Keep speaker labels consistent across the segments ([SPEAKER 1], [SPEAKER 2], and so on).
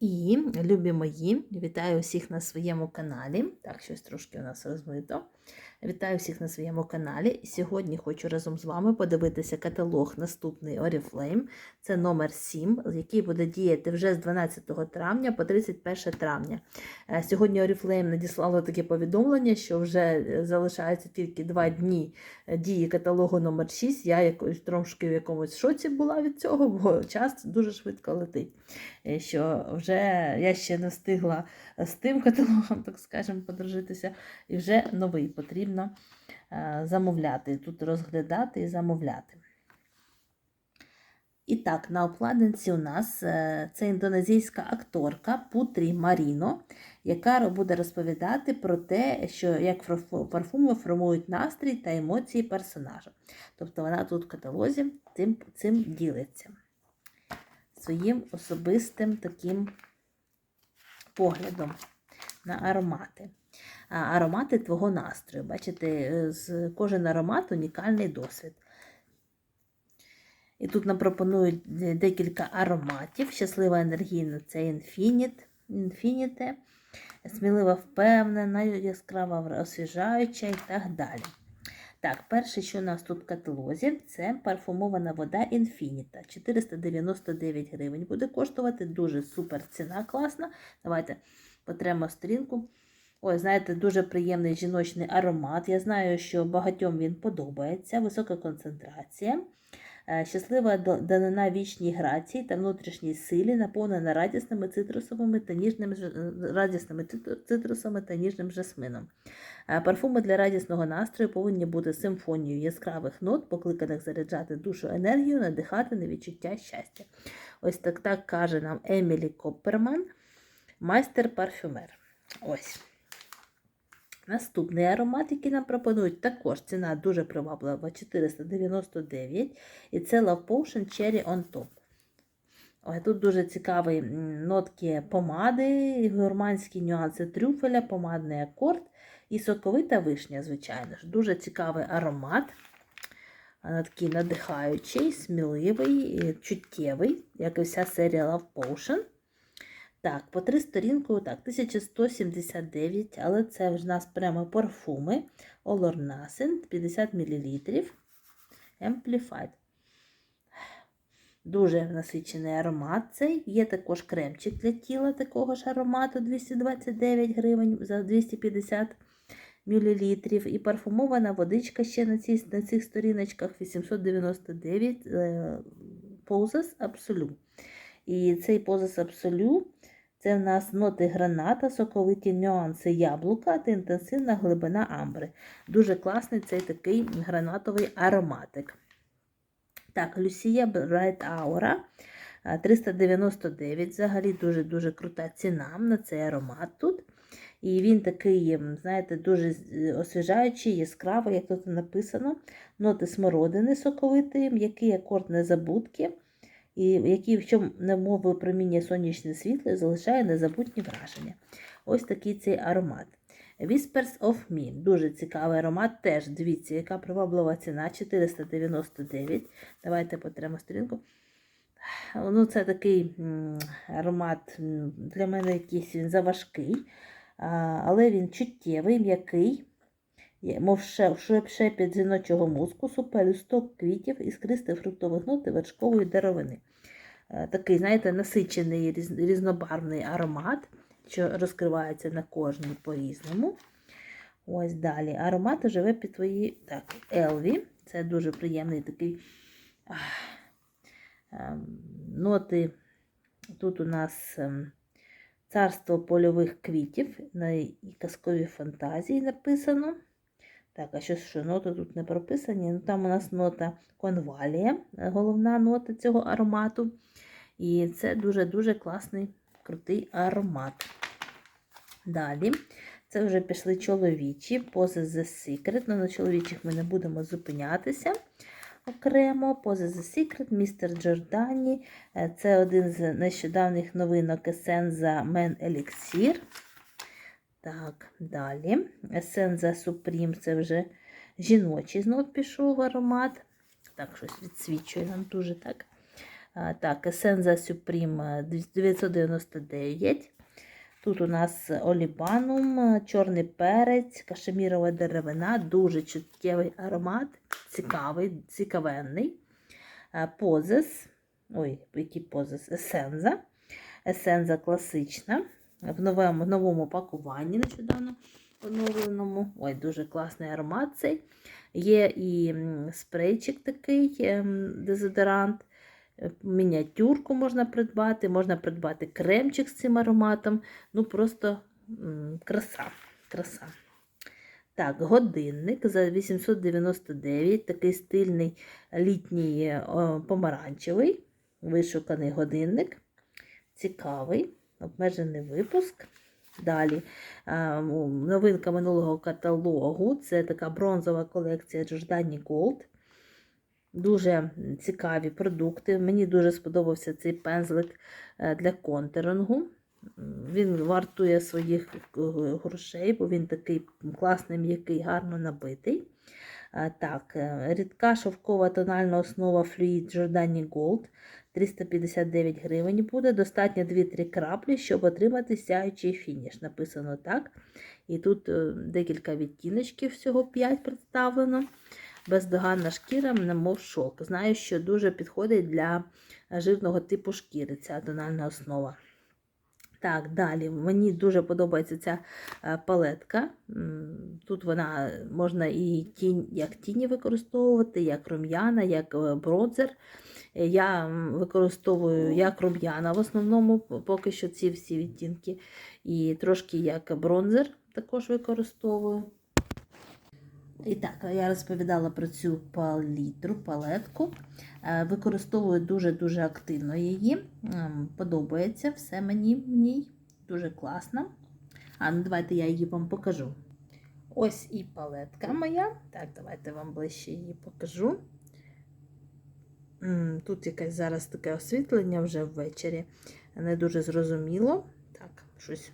[SPEAKER 1] І, любі мої, вітаю всіх на своєму каналі. Так, щось трошки у нас розмито. Вітаю всіх на своєму каналі. Сьогодні хочу разом з вами подивитися каталог наступний Oriflame. Це номер 7, який буде діяти вже з 12 травня по 31 травня. Е, Сьогодні Oriflame надіслало таке повідомлення, що вже залишається тільки 2 дні дії каталогу номер 6. Я якось трошки в якомусь шоці була від цього, бо час дуже швидко летить. Е, Що вже я ще не встигла з тим каталогом, так скажемо, подружитися, і вже новий потрібно е, замовляти. Тут розглядати і замовляти. І так, на обкладинці у нас е, це індонезійська акторка Путрі Маріно, яка буде розповідати про те, що як парфуми формують настрій та емоції персонажа. Тобто вона тут в каталозі цим, цим ділиться своїм особистим таким поглядом на аромати. Аромати твого настрою. Бачите, е, кожен аромат унікальний досвід. І тут нам пропонують декілька ароматів. Щаслива енергійна це Infinite, смілива впевнена, яскрава освіжаюча і так далі. Так, перше, що у нас тут в каталозі, це парфумована вода Infinita. 499 гривень буде коштувати. Дуже супер ціна класна. Давайте потремо сторінку. Ой, знаєте, дуже приємний жіночний аромат. Я знаю, що багатьом він подобається. Висока концентрація. Е, Щаслива данина вічній грації та внутрішній силі, наповнена радісними цитрусовими та ніжним е, радісними цитрусами та ніжним жасмином. Е, Парфуми для радісного настрою повинні бути симфонією яскравих нот, покликаних заряджати душу енергію, надихати на відчуття щастя. Ось так так каже нам Емілі Копперман, майстер-парфюмер. Ось. Наступний аромат, який нам пропонують, також ціна дуже приваблива 499. І це Love Potion Cherry on Top. Ой, тут дуже цікаві нотки помади, гурманські нюанси трюфеля, помадний акорд і соковита вишня, звичайно ж. Дуже цікавий аромат. Такий надихаючий, сміливий, чуттєвий, як і вся серія Love Potion. Так, по три сторінку, так, 1179, але це в нас прямо парфуми. Olor Nascent, 50 мл. Amplified. Дуже насичений аромат цей. Є також кремчик для тіла такого ж аромату 229 гривень за 250 мл. І парфумована водичка ще на, цій, на цих сторіночках 899 е, Poses Absolute. І цей Poses Absolute це в нас ноти граната, соковиті нюанси яблука та інтенсивна глибина амбри. Дуже класний цей такий гранатовий ароматик. Так, Люсія Bright Aura 399. Взагалі дуже-дуже крута ціна на цей аромат тут. І він такий, знаєте, дуже освіжаючий, яскравий, як тут написано. Ноти смородини соковитої, м'який акорд незабудки, і який, в чому немов випромінює сонячне світло і залишає незабутні враження. Ось такий цей аромат. Whispers of Me. Дуже цікавий аромат. Теж дивіться, яка приваблива ціна 499. Давайте потремо сторінку. Ну, Це такий аромат для мене якийсь він заважкий, але він чуттєвий, м'який, мов ше- шеп- шепіт жіночого мускусу, пелюсток квітів, іскристих фруктових нот і вершкової деревини. Е, Такий, знаєте, насичений різ- різнобарвний аромат, що розкривається на кожній по-різному. Ось далі. Аромат живе під твої. Так, Елві. Це дуже приємний такий ах, ем, ноти. Тут у нас ем, царство польових квітів на і казкові фантазії написано. Так, а що, що ноти тут не прописані? Ну, там у нас нота конвалія, е, головна нота цього аромату. І це дуже-дуже класний, крутий аромат. Далі, це вже пішли чоловічі, пози The Secret. Ну, на чоловічих ми не будемо зупинятися окремо. Пози The Secret, містер Джордані. Е, Це один з нещодавніх новинок Есенза Men Elixir. Так, далі. Есенза Supreme це вже жіночий знов пішов аромат. Так, щось відсвічує нам дуже так. Так, Essenza Supreme 999. Тут у нас олібанум, чорний перець, кашемірова деревина, дуже чуттєвий аромат, цікавий, цікавенний. А, Позес, ой, який позес? Есенза. Есенза класична. В новому, новому пакуванні нещодавно оновленому. Ой, дуже класний аромат цей. Є і спрейчик такий, ем, дезодорант. Е, Мініатюрку можна придбати, можна придбати кремчик з цим ароматом. Ну, просто краса. краса. Так, годинник за 899, такий стильний літній е, помаранчевий, вишуканий годинник. Цікавий, обмежений випуск. Далі е, новинка минулого каталогу це така бронзова колекція Giordani Gold. Дуже цікаві продукти. Мені дуже сподобався цей пензлик е, для контурингу. Він вартує своїх е, грошей, бо він такий класний, м'який, гарно набитий. А, Так, е, рідка шовкова тональна основа Fluid Giordani Gold 359 гривень буде. Достатньо 2-3 краплі, щоб отримати сяючий фініш. Написано так. І тут е, декілька відтіночків, всього 5 представлено. Бездоганна шкіра, немов шок. Знаю, що дуже підходить для жирного типу шкіри ця тональна основа. Так, далі. Мені дуже подобається ця е, палетка. Тут вона можна і тінь, як тіні використовувати, як рум'яна, як е, бронзер. Е, Я використовую як рум'яна в основному, поки що ці всі відтінки. І трошки як бронзер також використовую. І так, я розповідала про цю палітру, палетку. Е, Використовую дуже-дуже активно її. Ем, Подобається все мені в ній. Дуже класно. А ну давайте я її вам покажу. Ось і палетка моя. Так, давайте вам ближче її покажу. Тут якесь зараз таке освітлення вже ввечері. Не дуже зрозуміло. Так, щось.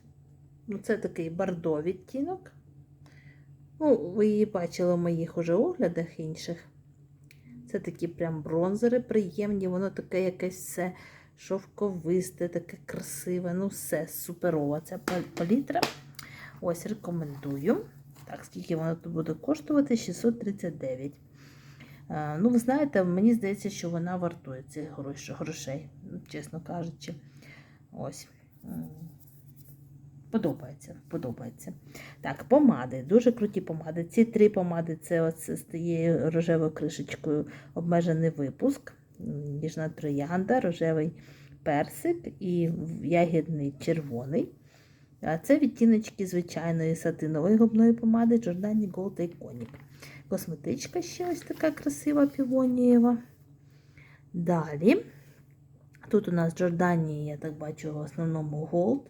[SPEAKER 1] Ну, це такий бордо відтінок. Ну, ви її бачили в моїх уже оглядах інших. Це такі прям бронзери приємні, воно таке якесь все шовковисте, таке красиве. Ну, все суперова. Ця палітра. Ось рекомендую. Так, скільки воно тут буде коштувати? 639. Е, Ну, ви знаєте, мені здається, що вона вартує цих грошей, чесно кажучи. Ось. Подобається, подобається. Так, помади, дуже круті помади. Ці три помади це оце з тією рожевою кришечкою обмежений випуск. Ніжна троянда, рожевий персик і ягідний червоний. А це відтіночки звичайної сатинової губної помади Giordani Gold Iconic. Косметичка ще ось така красива півонієва. Далі. Тут у нас Giordani, я так бачу, в основному Gold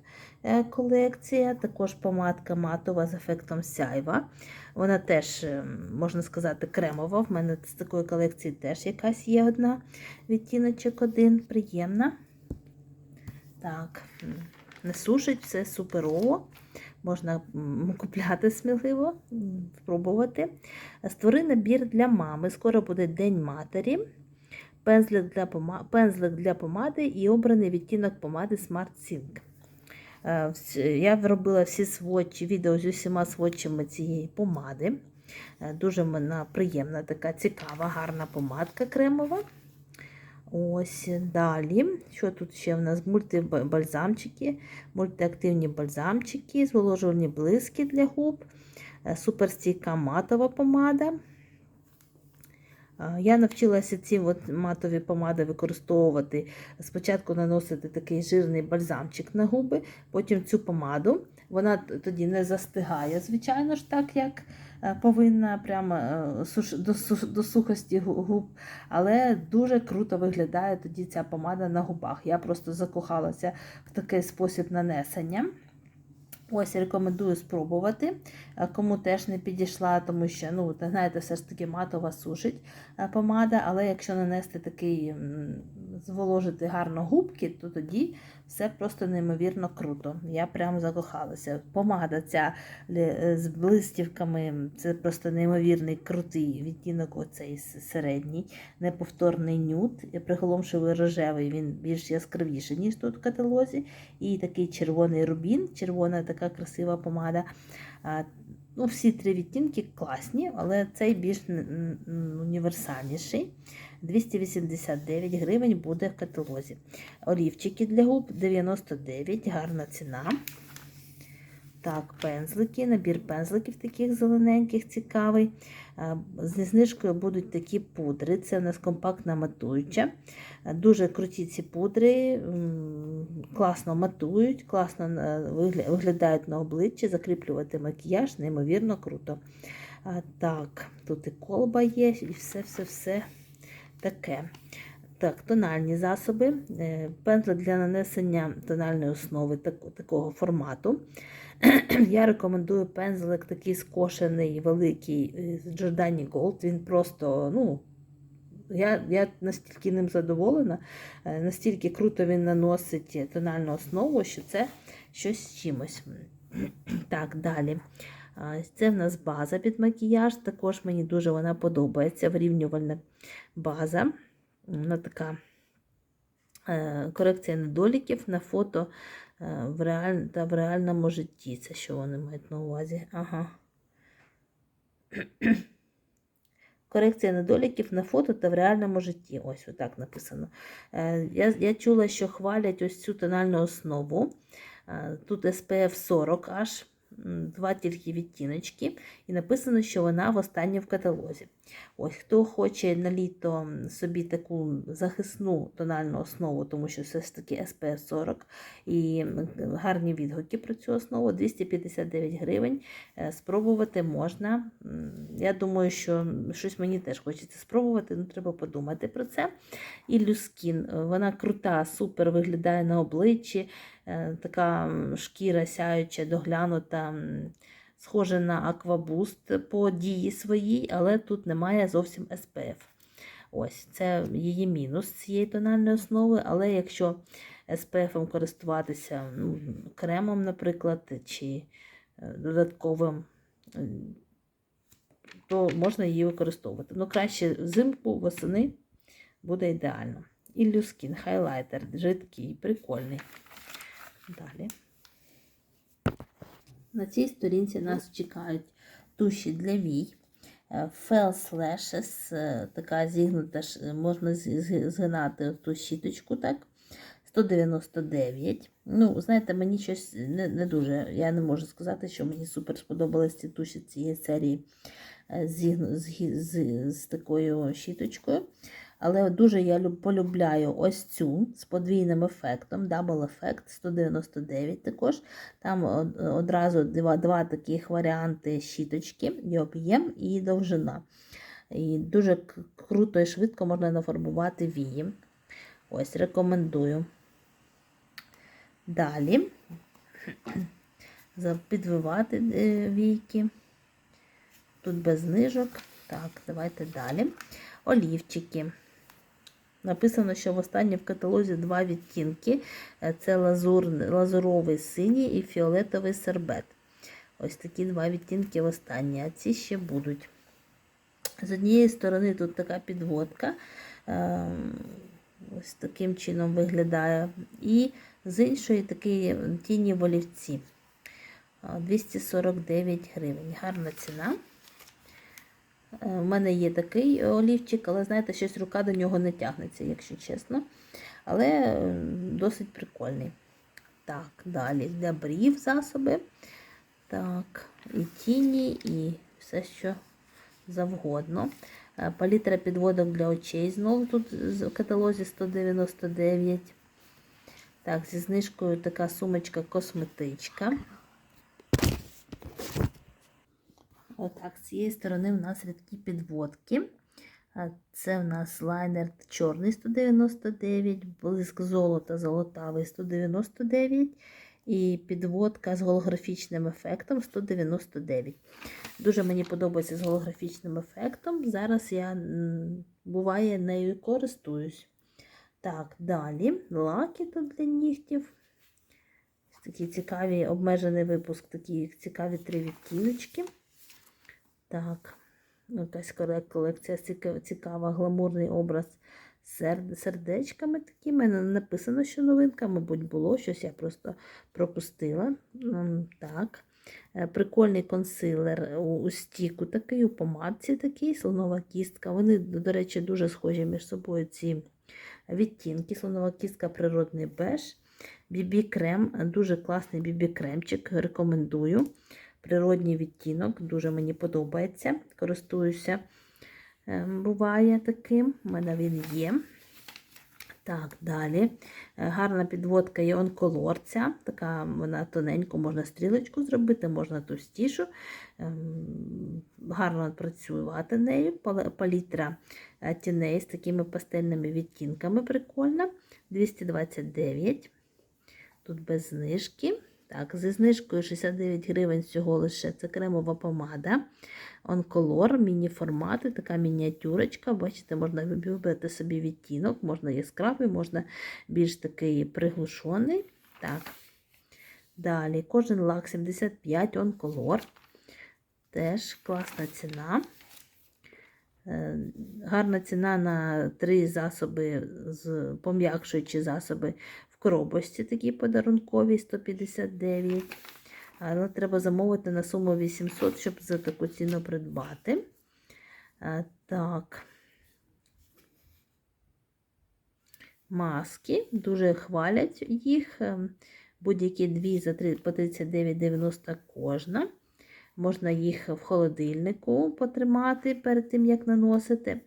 [SPEAKER 1] е, колекція. Також помадка матова з ефектом сяйва. Вона теж, е, можна сказати, кремова. В мене з такої колекції теж якась є одна відтіночок один. Приємна. Так, не сушить, все суперово. Можна купляти сміливо, спробувати. Створи набір для мами. Скоро буде День матері. Пензлик для, пома... Пензлик для помади і обраний відтінок помади Smart Silk. Е, Я робила всі сводчі, відео з усіма сводчами цієї помади. Е, Дуже вона приємна, така цікава, гарна помадка кремова. Ось далі. Що тут ще в нас? Мультибальзамчики, мультиактивні бальзамчики, зволожувальні блиски для губ, е, суперстійка матова помада. Я навчилася ці от матові помади використовувати. Спочатку наносити такий жирний бальзамчик на губи, потім цю помаду. Вона тоді не застигає, звичайно ж, так як е, повинна прямо е, до, сухості губ. Але дуже круто виглядає тоді ця помада на губах. Я просто закохалася в такий спосіб нанесення. Ось рекомендую спробувати. Е, Кому теж не підійшла, тому що, ну, знаєте, все ж таки матова сушить е, помада, але якщо нанести такий зволожити гарно губки, то тоді все просто неймовірно круто. Я прям закохалася. Помада ця з блистівками, це просто неймовірний крутий відтінок, оцей середній, неповторний нюд, приголомшивий рожевий, він більш яскравіший, ніж тут в каталозі. І такий червоний рубін, червона така красива помада. Ну, всі три відтінки класні, але цей більш універсальніший. 289 гривень буде в каталозі. Олівчики для губ 99, гарна ціна. Так, пензлики, набір пензликів таких зелененьких, цікавий. А, Зі знижкою будуть такі пудри. Це у нас компактна матуюча. Дуже круті ці пудри, класно матують, класно е, виглядають на обличчі, закріплювати макіяж, неймовірно круто. Так, тут і колба є, і все-все-все таке. Так, тональні засоби, Е, пензлик для нанесення тональної основи так- такого формату. Я рекомендую пензлик такий скошений, великий е, з Giordani Gold. Він просто, ну, я, я настільки ним задоволена, е, настільки круто він наносить тональну основу, що це щось з чимось. Так, далі. Це в нас база під макіяж. Також мені дуже вона подобається. Вирівнювальна база. Вона така е, корекція недоліків на фото е, в реаль... та в реальному житті. Це що вони мають на увазі? Ага. Корекція недоліків на фото та в реальному житті. Ось отак написано. Е, Я, я чула, що хвалять ось цю тональну основу. Тут SPF 40 аж, два тільки відтіночки, і написано, що вона востаннє в каталозі. Ось хто хоче на літо собі таку захисну тональну основу, тому що все ж таки SPF 40 і гарні відгуки про цю основу 259 гривень. Е, Спробувати можна. Я думаю, що щось мені теж хочеться спробувати, ну треба подумати про це. І Люскін, вона крута, супер виглядає на обличчі, така шкіра сяюча, доглянута, схожа на аквабуст по дії своїй, але тут немає зовсім SPF. Ось, це її мінус цієї тональної основи, але якщо SPF користуватися ну, кремом, наприклад, чи е, додатковим, е, то можна її використовувати. Ну, краще взимку, восени буде ідеально. І люскін, хайлайтер, жидкий, прикольний. Далі. На цій сторінці нас чекають туші для вій. Е, False Lashes, е, така зігнута, можна з- з- згинати ту щіточку, так? 199. Ну, знаєте, мені щось не, не дуже. Я не можу сказати, що мені супер сподобались ці туші цієї серії е, з, з, з, з такою щіточкою. Але дуже я полюбляю ось цю з подвійним ефектом, Double Effect 199 також. Там одразу два, два таких варіанти щіточки, і об'єм, і довжина. І дуже круто і швидко можна нафарбувати вії. Ось, рекомендую. Далі підвивати е, війки. Тут без знижок. Так, давайте далі. Олівчики. Написано, що в останнє в каталозі два відтінки. Е, Це лазур, лазуровий синій і фіолетовий сербет. Ось такі два відтінки в останнє, а ці ще будуть. З однієї сторони тут така підводка. ем, Ось таким чином виглядає. І з іншої такі тіні в олівці. 249 гривень. Гарна ціна. Е, У мене є такий олівчик, але знаєте, щось рука до нього не тягнеться, якщо чесно. Але е, досить прикольний. Так, далі для брів засоби. Так, і тіні, і все, що завгодно. Е, Палітра підводок для очей. Знову тут в каталозі 199. Так, зі знижкою така сумочка косметичка. Отак, з цієї сторони в нас рідкі підводки. Це в нас лайнер чорний 199, блиск золота золотавий 199 і підводка з голографічним ефектом 199. Дуже мені подобається з голографічним ефектом. Зараз я буває нею користуюсь. Так, далі лаки тут для нігтів. Такі цікаві, обмежений випуск, такі цікаві три відтіночки. Так, якась колекція цікава, гламурний образ з сер- сердечками такими. Написано, що новинка, мабуть, було щось, я просто пропустила. Так. Е, Прикольний консилер у, стіку такий, у помадці такий, слонова кістка. Вони, до речі, дуже схожі між собою ці відтінки. Слонова кістка, природний беж. Бібі-крем, дуже класний бібі-кремчик, рекомендую. Природній відтінок, дуже мені подобається. Користуюся, ем, буває таким. У мене він є. Так, далі. Е, Гарна підводка є онколор. Ця, така вона тоненько, можна стрілочку зробити, можна товстішу. Ем, Гарно працювати нею. Палітра е, тіней з такими пастельними відтінками прикольна. 229. Тут без знижки. Так, зі знижкою 69 гривень всього лише це кремова помада. Онколор, міні-формати, така мініатюрочка. Бачите, можна вибрати собі відтінок, можна яскравий, можна більш такий приглушений. Так. Далі, кожен лак 75 онколор. Теж класна ціна. Е, Гарна ціна на три засоби пом'якшуючі засоби в коробочці, такі подарункові 159. Але треба замовити на суму 800, щоб за таку ціну придбати. Так. Маски дуже хвалять їх. Ем, Будь-які дві за три- по 39,90 кожна. Можна їх в холодильнику потримати перед тим, як наносити.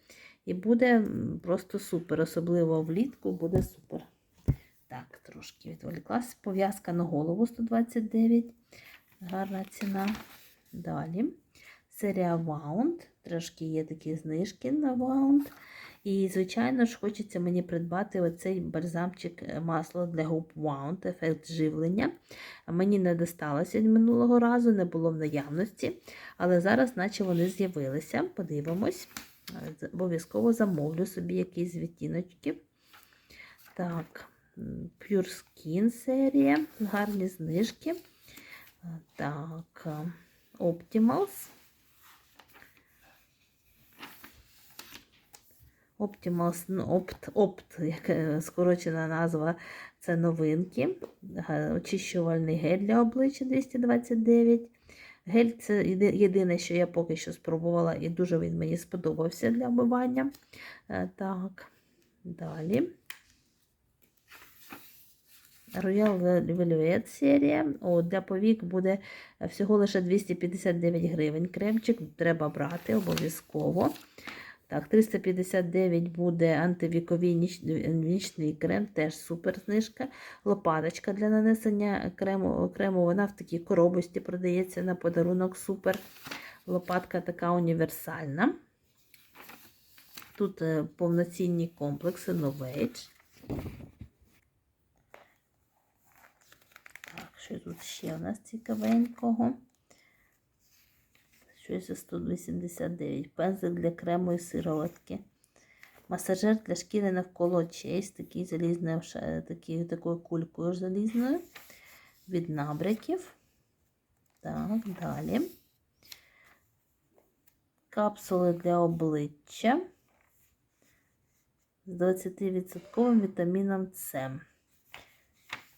[SPEAKER 1] І буде просто супер, особливо влітку буде супер. Так, трошки відволіклась. Пов'язка на голову 129. Гарна ціна. Далі. Серія Wound. Трошки є такі знижки на Wound. І, звичайно ж, хочеться мені придбати оцей бальзамчик е, масло для губ Wound, ефект живлення. Мені не досталося минулого разу, не було в наявності. Але зараз, наче вони з'явилися. Подивимось. Е, Обов'язково замовлю собі якісь відтіночки. Так, Pure Skin серія, гарні знижки. Так, Optimals. Optimals, ну, Opt, Opt, як е, скорочена назва, це новинки. Очищувальний гель для обличчя 229. Гель це єдине, що я поки що спробувала, і дуже він мені сподобався для вмивання. Е, Так, далі. Royal Velvet серія. О, для повік буде всього лише 259 гривень. Кремчик треба брати обов'язково. Так, 359 буде антивіковий ніч- нічний крем, теж супер знижка. Лопаточка для нанесення крему, крему вона в такій коробості продається на подарунок супер. Лопатка така універсальна. Тут е, повноцінні комплекси Novage. Так, що тут ще у нас цікавенького? Щось за 189. Пензик для крему і сироватки. Масажер для шкіри навколо очей з такий залізною, такий, такою кулькою залізною. Від набряків. Так, далі. Капсули для обличчя з 20% вітаміном С.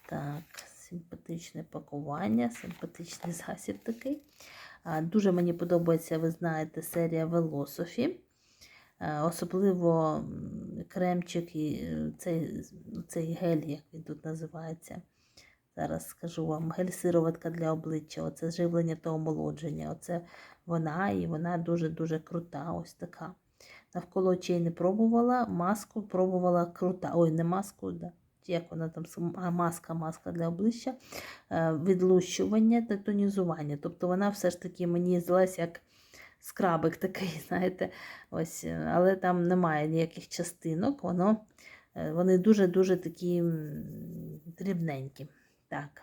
[SPEAKER 1] Так, симпатичне пакування, симпатичний засіб такий. Дуже мені подобається, ви знаєте, серія Velosophy. Особливо кремчик і е, цей, цей гель, як він тут називається. Зараз скажу вам, гель-сироватка для обличчя. Оце живлення та омолодження. Оце вона і вона дуже-дуже крута. Ось така. Навколо очей не пробувала, маску пробувала крута. Ой, не маску, да. Як вона там, маска, маска для обличчя, е, відлущування та тонізування. Тобто вона все ж таки мені здалась як скрабик такий, знаєте, ось, е, але там немає ніяких частинок, воно, е, вони дуже-дуже такі дрібненькі. Так.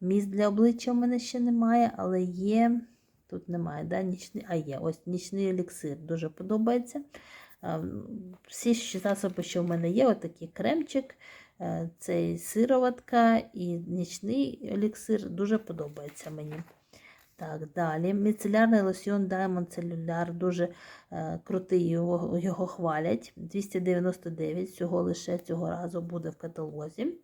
[SPEAKER 1] Міст для обличчя у мене ще немає, але є. Тут немає, да? нічний, а є ось нічний еліксир. Дуже подобається. Всі засоби, що в мене є, отакий кремчик, е, цей сироватка і нічний еліксир дуже подобається мені. Так, далі. Міцелярний лосьйон Diamond Cellular, дуже е, крутий, його, його хвалять. 299, всього лише цього разу буде в каталозі.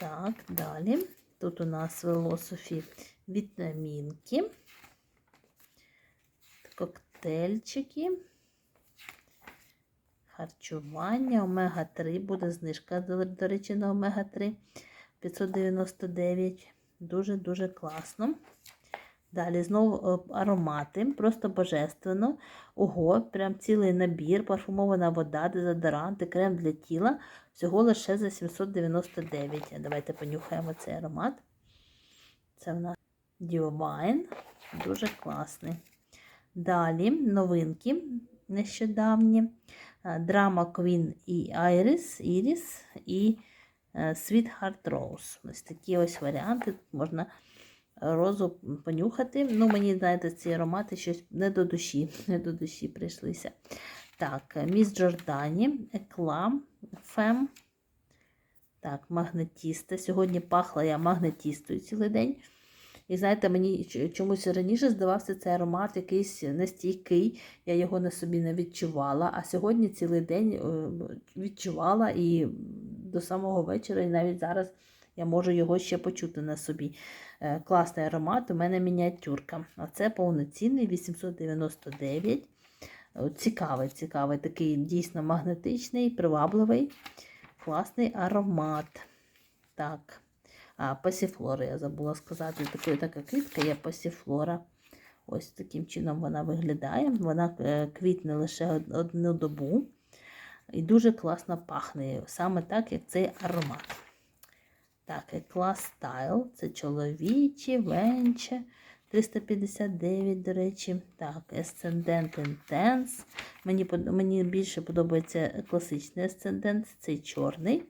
[SPEAKER 1] Так, далі. Тут у нас Велософі вітамінки, коктейльчики, харчування, омега-3, буде знижка, до, речі, на омега-3 599. Дуже-дуже класно. Далі знову е, аромати, просто божественно. Ого, прям цілий набір, парфумована вода, дезодоранти, крем для тіла. Всього лише за 799. Давайте понюхаємо цей аромат. Це в нас Divine. Дуже класний. Далі новинки нещодавні. Drama Queen і Iris, Iris і е, Sweetheart Rose. Ось такі ось варіанти. Тут можна розу понюхати. Ну, мені, знаєте, ці аромати щось не до душі, не до душі прийшлися. Так, Міс Джордані, Екла, Фем. Так, магнетіста. Сьогодні пахла я магнетістою цілий день. І знаєте, мені чомусь раніше здавався цей аромат якийсь нестійкий, я його на собі не відчувала. А сьогодні цілий день відчувала і до самого вечора, і навіть зараз я можу його ще почути на собі. Е, класний аромат, у мене мініатюрка. А це повноцінний 899. Цікавий, цікавий, такий дійсно магнетичний, привабливий, класний аромат. Так, а, пасіфлора, я забула сказати, Такої, така квітка є пасіфлора. Ось таким чином вона виглядає. Вона е, квітне лише одну добу. І дуже класно пахне, саме так, як цей аромат. Так, клас стайл, це чоловічі, венче. 359, до речі. Так, Ascendant Intense. Мені мені більше подобається класичний Ascendant, цей чорний.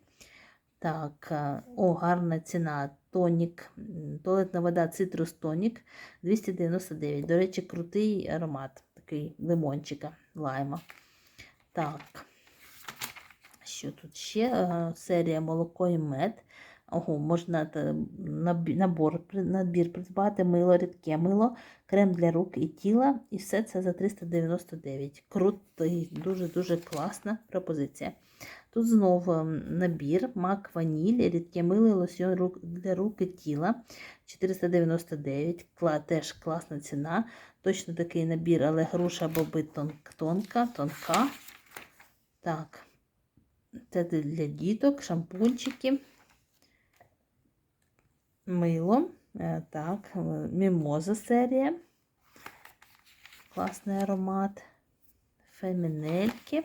[SPEAKER 1] Так, о, гарна ціна. Тонік, туалетна вода цитрус тонік 299. До речі, крутий аромат, такий лимончика, лайма. Так, що тут ще? Серія молоко і мед. Ого, можна набор, набір придбати, мило, рідке мило, крем для рук і тіла. І все це за 399. Крутий, дуже-дуже класна пропозиція. Тут знову набір, мак ваніль, рідке мило лосьон для рук і тіла 499. Теж класна ціна. Точно такий набір, але груша боби тонка, тонка. Так, це для діток, шампунчики мило. Е, так, е, мімоза серія. Класний аромат. Фемінельки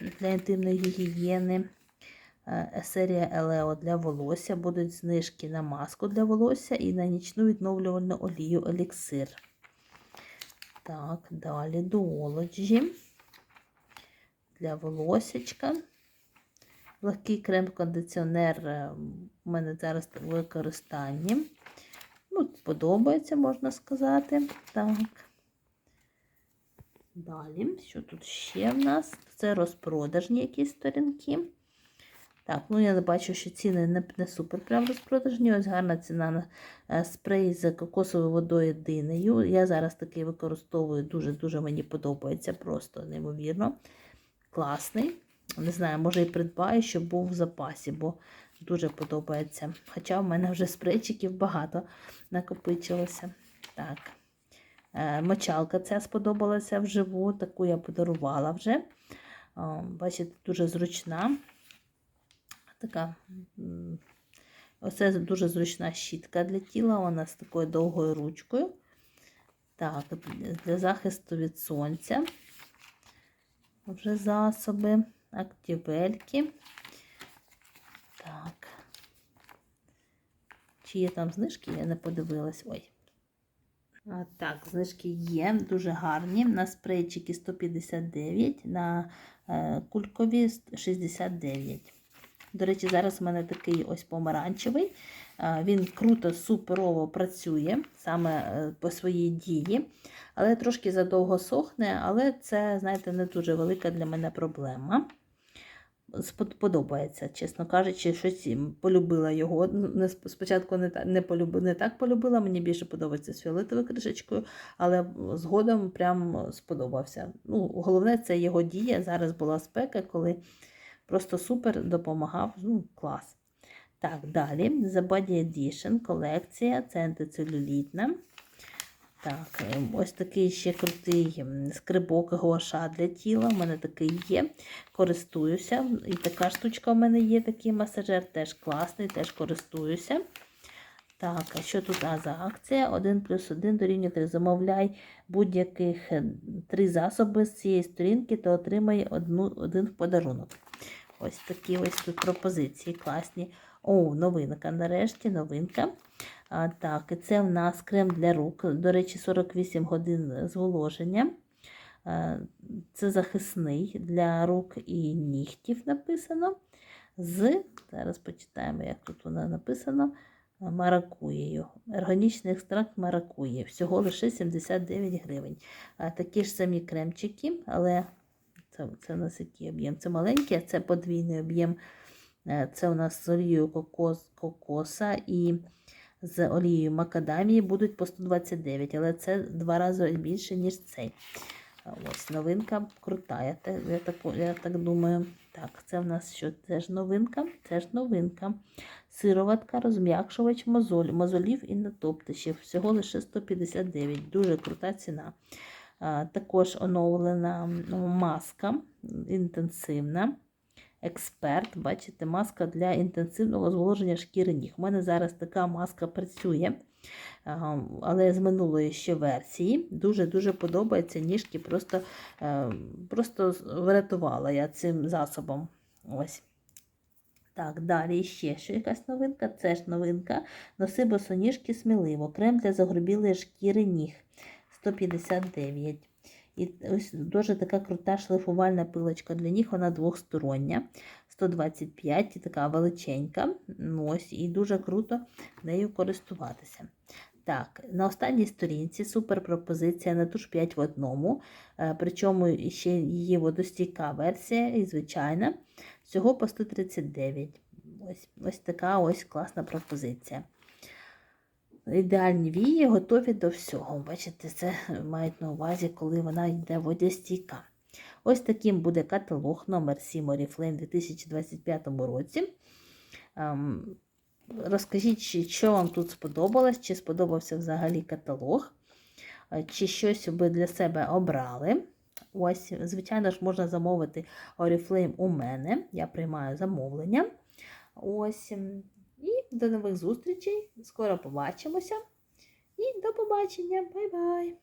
[SPEAKER 1] для інтимної гігієни. Е, серія Елео для волосся. Будуть знижки на маску для волосся і на нічну відновлювальну олію еліксир. Так, далі дуологі для волосячка. Легкий крем-кондиціонер е, у мене зараз в використанні. Ну, Подобається, можна сказати. Так. Далі, що тут ще в нас? Це розпродажні якісь сторінки. Так, ну я бачу, що ціни не, не супер прям розпродажні. Ось гарна ціна на е, спрей з кокосовою водою динею. Я зараз такий використовую, дуже-дуже мені подобається, просто неймовірно. Класний. Не знаю, може і придбаю, щоб був в запасі, бо дуже подобається. Хоча в мене вже спрейчиків багато накопичилося. Так. Е, мочалка ця сподобалася вживу, таку я подарувала вже. Бачите, дуже зручна. Така, Оце дуже зручна щітка для тіла, вона з такою довгою ручкою. Так, Для захисту від сонця. Вже засоби активельки. Так. Чи є там знижки? Я не подивилась. Ой. Так, знижки є, дуже гарні. На спрейчики 159, на е, кулькові 69. До речі, зараз в мене такий ось помаранчевий. Він круто, суперово працює саме е, по своїй дії, але трошки задовго сохне, але це, знаєте, не дуже велика для мене проблема. Подобається, чесно кажучи, щось полюбила його. Спочатку не, та- не, полюби, не так полюбила, мені більше подобається з фіолетовою кришечкою, але згодом прям сподобався. Ну, головне, це його дія. Зараз була спека, коли просто супер допомагав. Ну, клас. Так, далі. The Body Edition колекція, це антицелюлітна. Так, ем, ось такий ще крутий скрибок гуаша для тіла. У мене такий є. Користуюся. І така штучка у мене є, такий масажер, теж класний, теж користуюся. Так, а що тут а, за акція? 1 плюс 1 дорівнює 3. Замовляй будь-яких е, три засоби з цієї сторінки, то отримай одну, один в подарунок. Ось такі ось тут пропозиції класні. О, новинка. Нарешті новинка. А, так, це в нас крем для рук. До речі, 48 годин зволоження. А, це захисний для рук і нігтів написано. З, зараз почитаємо, як тут воно написано. Маракуєю. Органічний екстракт маракує. Всього лише 79 гривень. А, такі ж самі кремчики, але це, це у нас який об'єм? Це маленький, а це подвійний об'єм. Е, Це у нас з олією кокос, кокоса і з олією макадамії будуть по 129, але це два рази більше, ніж цей. Ось новинка крута, я, так, я так думаю. Так, це в нас що? Це ж новинка? Це ж новинка. Сироватка, розм'якшувач мозоль, мозолів і натоптищів. Всього лише 159. Дуже крута ціна. А, також оновлена маска інтенсивна. Експерт, бачите, маска для інтенсивного зволоження шкіри ніг. У мене зараз така маска працює, але з минулої ще версії. Дуже-дуже подобається. Ніжки просто, е, просто врятувала я цим засобом. Ось. Так, далі ще що якась новинка. Це ж новинка. Носи босоніжки сміливо. Крем для загрубілої шкіри ніг 159. І ось дуже така крута шлифувальна пилочка для ніг, вона двохстороння. 125 і така величенька. Ну, Ось, і дуже круто нею користуватися. Так, на останній сторінці супер пропозиція на туш 5 в одному. е, Причому ще її водостійка версія і звичайна. Всього по 139. Ось, ось така ось класна пропозиція. Ідеальні вії готові до всього. Бачите, це мають на увазі, коли вона йде водостійка. Ось таким буде каталог номер 7 Oriflame у 2025 році. Ем, Розкажіть, що вам тут сподобалось, чи сподобався взагалі каталог, е, чи щось ви для себе обрали. Ось, звичайно ж, можна замовити Oriflame у мене. Я приймаю замовлення. Ось. І до нових зустрічей. Скоро побачимося. І до побачення. Бай-бай!